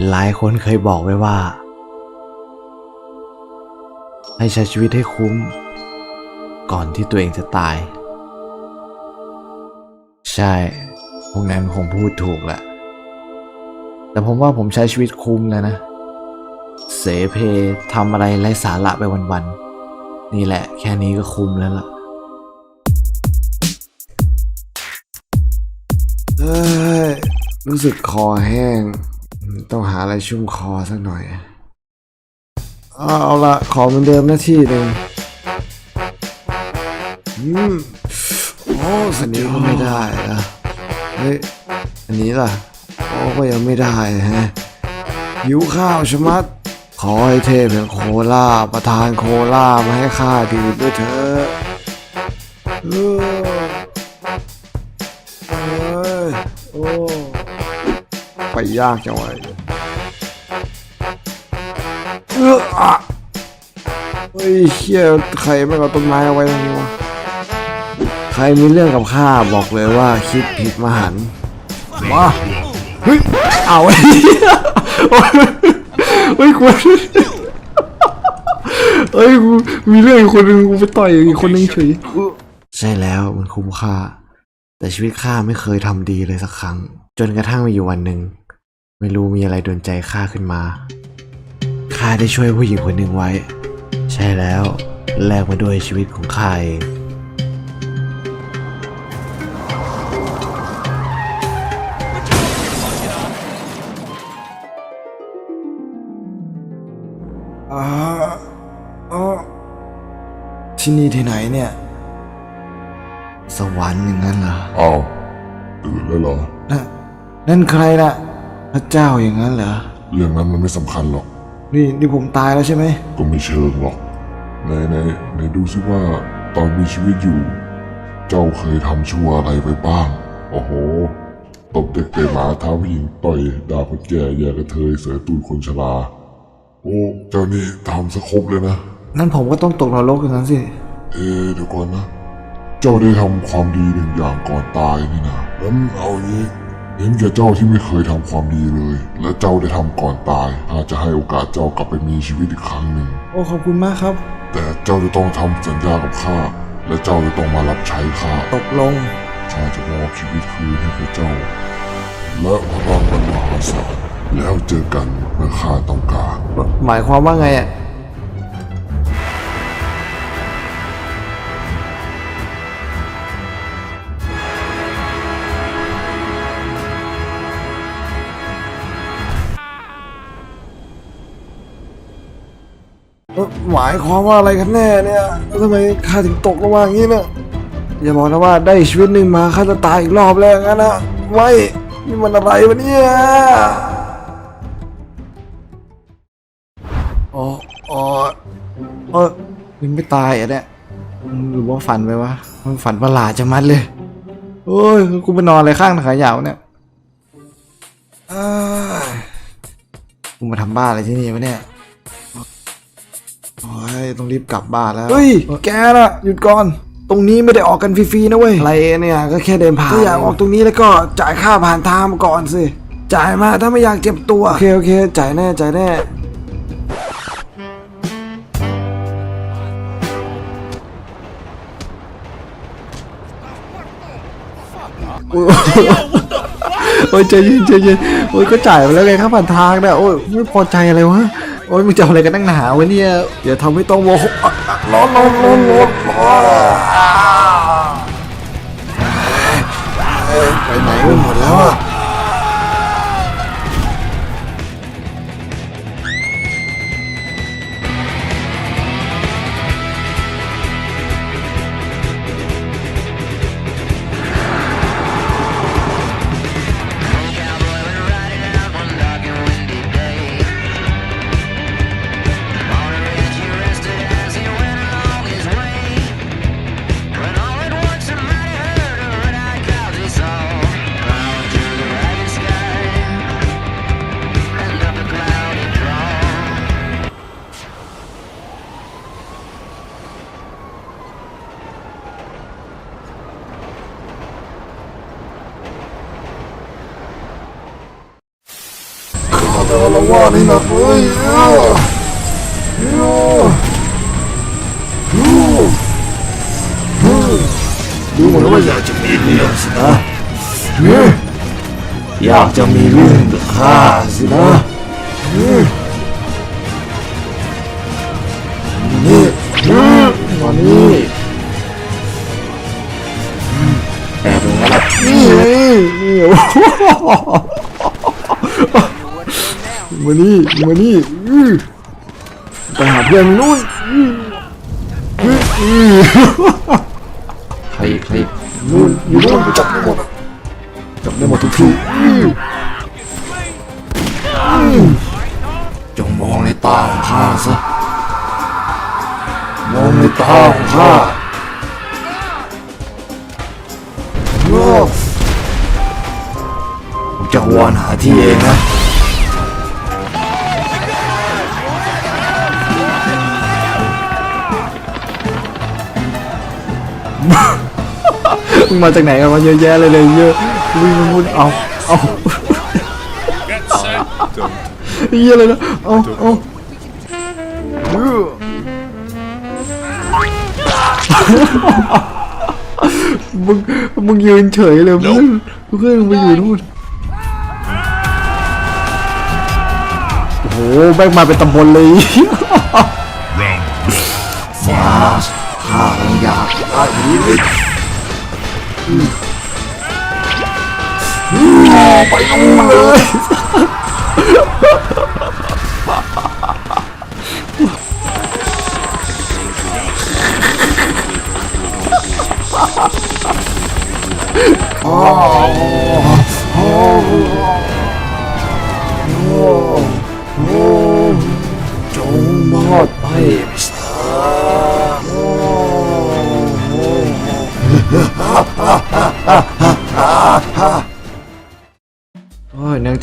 หลายคนเคยบอกไว้ว่า ให้ใช้ชีวิตให้คุ้ม ก่อนที่ตัวเองจะตาย ใช่ พวกนั้นคงพูดถูกแหละ แต่ผมว่าผมใช้ชีวิตคุ้มแล้วนะ เสเพทำอะไรไร้สาระไปวันๆ นี่แหละแค่นี้ก็คุ้มแล้วล่ะเอ้ยรู้สึกคอแห้ง ต้องหาอะไรชุ่มคอสักหน่อย เอาละขอเหมือนเดิมหน้าที่หนึ่งอืมโอ้สันนี้ก็ไม่ได้นะเฮ้ย อันนี้ล่ะ โอ้ก็ยังไม่ได้ฮะหิวข้าวชมัด ขอให้เทพแห่งโคล่าประทานโคล่ามาให้ข้าดื่มด้วยเถอะ ยากจังวะเอออะเฮ้ยเชี่ยใครไม่เอาต้นไม้เอาไว้ตรงนี้วะใครมีเรื่องกับข้าบอกเลยว่าคิดผิดมหันต์มาเฮ้ยเอาไอ้เหี้ยโอ๊ยเฮ้ยกูเฮ้ยกูมีเรื่องอีกคนนึงกูไปต่อยอีกคนนึงเฉยใช่แล้วมันคุ้มค่า แต่ชีวิตข้าไม่เคยทำดีเลยสักครั้ง จนกระทั่งมีอยู่วันหนึ่ง ไม่รู้มีอะไรโดนใจข้าขึ้นมา ข้าได้ช่วยผู้หญิงคนหนึ่งไว้ ใช่แล้ว แลกมาด้วยชีวิตของข้าเองอ่าอ๋อที่นี่ที่ไหนเนี่ย สวรรค์อย่างนั้นเหรออ้าวตื่นแล้วเหรอน่ะนั่นใครน่ะ พระเจ้าอย่างนั้นเหรอ เรื่องนั้นมันไม่สำคัญหรอก นี่นี่ผมตายแล้วใช่ไหม ก็ไม่เชิงหรอกไหนไหนไหนดูซิว่าตอนมีชีวิตอยู่ เจ้าเคยทำชั่วอะไรไปบ้าง โอ้โหตบเด็กเตะหมาท้าผู้หญิงต่อยด่าคนแก่แย่กระเทยเสือตูดคนชราโอ้เจ้านี่ทำสครบเลยนะ นั่นผมก็ต้องตกนรกอย่างนั้นสิ เอ๊ะเดี๋ยวก่อนนะ เจ้าได้ทำความดีหนึ่งอย่างก่อนตายนี่นะงั้นเอางี้ เห็นแก่เจ้าที่ไม่เคยทำความดีเลย และเจ้าได้ทำก่อนตายข้าจะให้โอกาสเจ้ากลับไปมีชีวิตอีกครั้งหนึ่ง โอ้ขอบคุณมากครับ แต่เจ้าจะต้องทำสัญญากับข้าและเจ้าจะต้องมารับใช้ข้าตกลงข้าจะมอบชีวิตคืนให้แก่เจ้า และพลังมันมหาศาลแล้วเจอกันเมื่อข้าต้องการ หมายความว่าไงอะ หมายความว่าอะไรกันแน่เนี่ยแล้วทำไมข้าถึงตกลงมาอย่างนี้เนี่ยอย่าบอกนะว่าได้ชีวิตหนึ่งมาข้าจะตายอีกรอบแล้วงั้นนะไม่นี่มันอะไรวะเนี่ยอ๋ออ๋อเออยังไม่ตายอะเนี่ยหรือว่าฝันไปวะมันฝันประหลาดจะมัดเลยโอ้ยกูไปนอนอะไรข้างขายาวเนี่ยกูมาทำบ้าอะไรที่นี่วะเนี่ย ยต้องรีบกลับบ้านแล้ว เฮ้ย แกน่ะ หยุดก่อน ตรงนี้ไม่ได้ออกกันฟรีๆนะเว้ย อะไรเนี่ย ก็แค่เดินผ่าน ถ้าอยากออกตรงนี้แล้วก็จ่ายค่าผ่านทางมาก่อนสิ จ่ายมาถ้าไม่อยากเจ็บตัว โอเคโอเค จ่ายแน่ จ่ายแน่โอ้ยใจเย็นใจเย็นโอ้ยก็จ่ายไปแล้วไงค่าผ่านทางเนี่ยโอ้ยไม่พอใจอะไรวะ โอ้ยมึงจะอะไรกันตั้งหนาวะเนี่ยอย่าทำให้ต้องโมโหอะอะร้อนร้อนร้อนร้อนร้อนไปไหนกันหมดแล้วอะ จะละว่านี่นะเฮ้ยเอ้าเอ้าเอ้าเอ้าดูเหมือนว่าอยากจะมีเรื่องสินะเฮ้ยอยากจะมีเรื่องกับข้าสินะเฮ้ยนี่เฮ้ยมานี่แอบลงมาละนี่นี่โอ้โห มานี่มานี่อื้อไปหาเพื่อนนู่นอื้ออื้ออื้อใครใครนู่นอยู่นู่นไปจับได้หมดอะจับได้หมดทุกที่อื้ออื้อจงมองในตาของข้าซะมองในตาของข้าโอ้ผมจะวอนหาที่เองนะ มึงมาจากไหนกันวะเยอะแยะเลยเลยเยอะวิ่งมามุดเอาเอาเยอะเลยนะเอาเอาเออมึงมึงยืนเฉยเลยเพื่อนเพื่อนมึงไปอยู่นู่นโอ้โหแบกมาเป็นตำบลเลยมาข้าคงอยาก ได้ชีวิตไปนู่นเลยจงมอด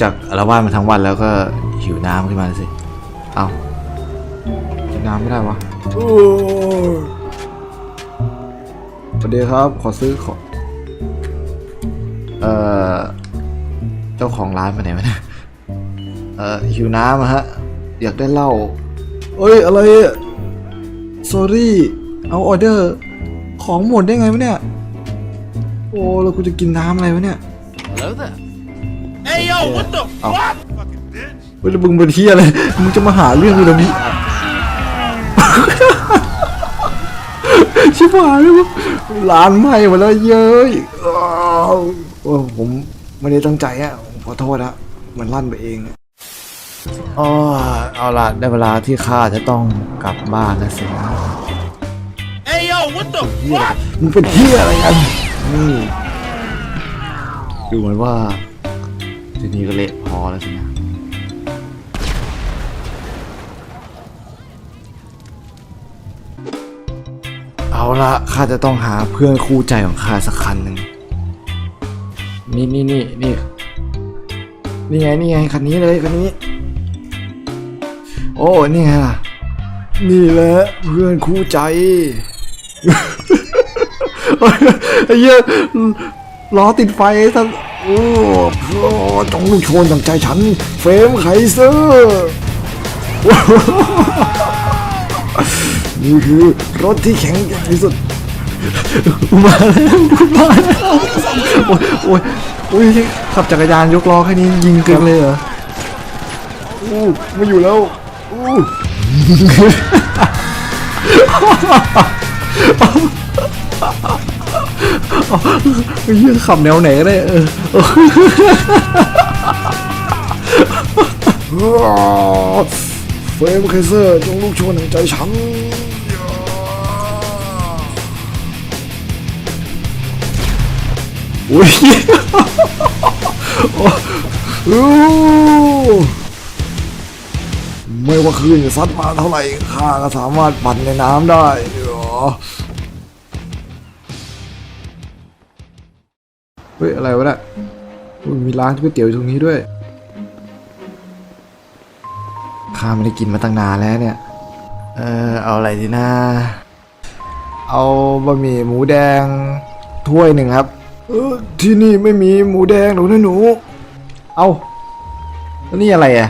จากอาละวาดมาทั้งวันแล้วก็หิวน้ำขึ้นมาสิ เอากินน้ำไม่ได้วะโอ้ยสวัสดีครับ ขอซื้อของเอ่อ เจ้าของร้านไปไหนวะเนี่ยเอ่อ หิวน้ำอะฮะ อยากได้เหล้าเอ้ย อะไรอะ sorry เอาออเดอร์ ของหมดได้ไงวะเนี่ย โอ้ แล้วกูจะกินน้ำอะไรวะเนี่ย Hello there. Hey yo, what the Oh. fuck? เฮ้ยแล้วมึงเป็นที่อะไรมึงจะมาหาเรื่องกูตรงนี้ชิบหายแล้วร้านไหม้หมดแล้วเย้ยอ้าวโอ้ผมไม่ได้ตั้งใจอะผมขอโทษนะมันลั่นไปเองอ๋อเอาล่ะได้เวลาที่ข้าจะต้องกลับบ้านแล้วสินะ Hey yo, what the เหี้ย fuck? มึงเป็นเที่ยอะไรกันนี่ดูเหมือนว่า ทีนี้ก็เละพอแล้วสินะเอาละข้าจะต้องหาเพื่อนคู่ใจของข้าสักคันหนึ่งนี่นี่นี่นี่นี่ไงนี่ไงคันนี้เลยคันนี้ โอ้นี่ไงล่ะ นี่แหละเพื่อนคู่ใจไอ้เหี้ยล้อติดไฟไอ้ท่าน โอ้โหจงลูกโชนอย่างใจฉัน เฟรมไคเซอร์นี่คือรถที่แข็งแกร่งที่สุด มาแล้วมาแล้วโอ้ยโอ้ยโอ้ยขับจักรยานยกล้อแค่นี้ยิงเกินเลยเหรออู้ไม่อยู่แล้วอู้ไอ้ เหี้ยขับแนวไหนก็ได้เออเออเฟรมไคเซอร์จงลูกชนแห่งใจฉันอุ้ยโอ้ไม่ว่าคลื่นจะซัดมาเท่าไหร่ข้าก็สามารถปั่นในน้ำได้เหรอ เฮ้ย อะไรวะเนี่ยอุ๊ยมีร้านก๋วยเตี๋ยวอยู่ตรงนี้ด้วยข้าไม่ได้กินมาตั้งนานแล้วเนี่ย เออเอาอะไรดีนะ เอาบะหมี่หมูแดงถ้วยหนึ่งครับ เออที่นี่ไม่มีหมูแดงหรอกนะหนู เอาแล้วนี่อะไรอะ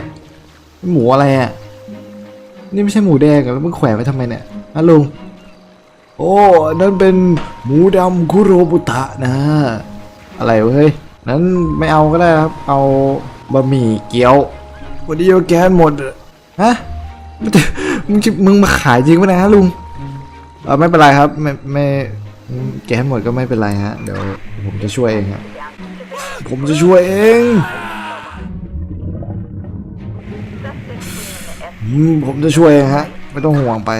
หมูอะไรอะ นี่ไม่ใช่หมูแดงหรอแล้วมึงแขวนไว้ทำไมเนี่ยฮะลุง โอ้นนั่นเป็นหมูดำคุโรบุตะนะ อะไรเว้ยนั้นไม่เอาก็ได้ครับ เอาบะหมี่เกี๊ยววันนี้เอาแก๊สหมดอะฮะมึงจะมึงจะมึงมาขายจริงปะเนะลุงเออไม่เป็นไรครับไม่ไม่แก๊สหมดก็ไม่เป็นไรฮะเดี๋ยวผมจะช่วยเองฮะผมจะช่วยเองอืมผมจะช่วยเองฮะ ไม่ต้องห่วงไป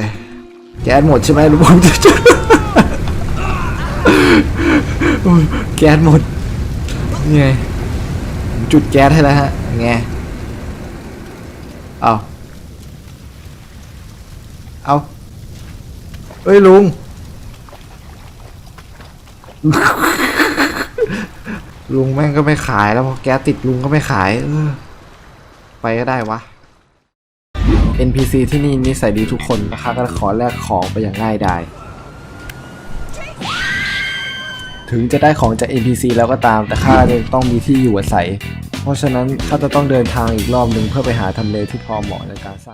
แก๊สหมดใช่ไหมลุงผมจะช่วยโอ้ย แก๊สหมดนี่ไงจุดแก๊สให้แล้วฮะไงเอาเอาเอ้ยลุงลุงแม่งก็ไม่ขายแล้วพอแก๊สติดลุงก็ไม่ขายเออไปก็ได้วะ NPC ที่นี่นิสัยดีทุกคนนะคะก็ขอแลกของไปอย่างง่ายดาย ถึงจะได้ของจาก NPC แล้วก็ตาม แต่ข้าจะต้องมีที่อยู่อาศัย เพราะฉะนั้นข้าจะต้องเดินทางอีกรอบหนึ่งเพื่อไปหาทำเลที่พอเหมาะในการสร้าง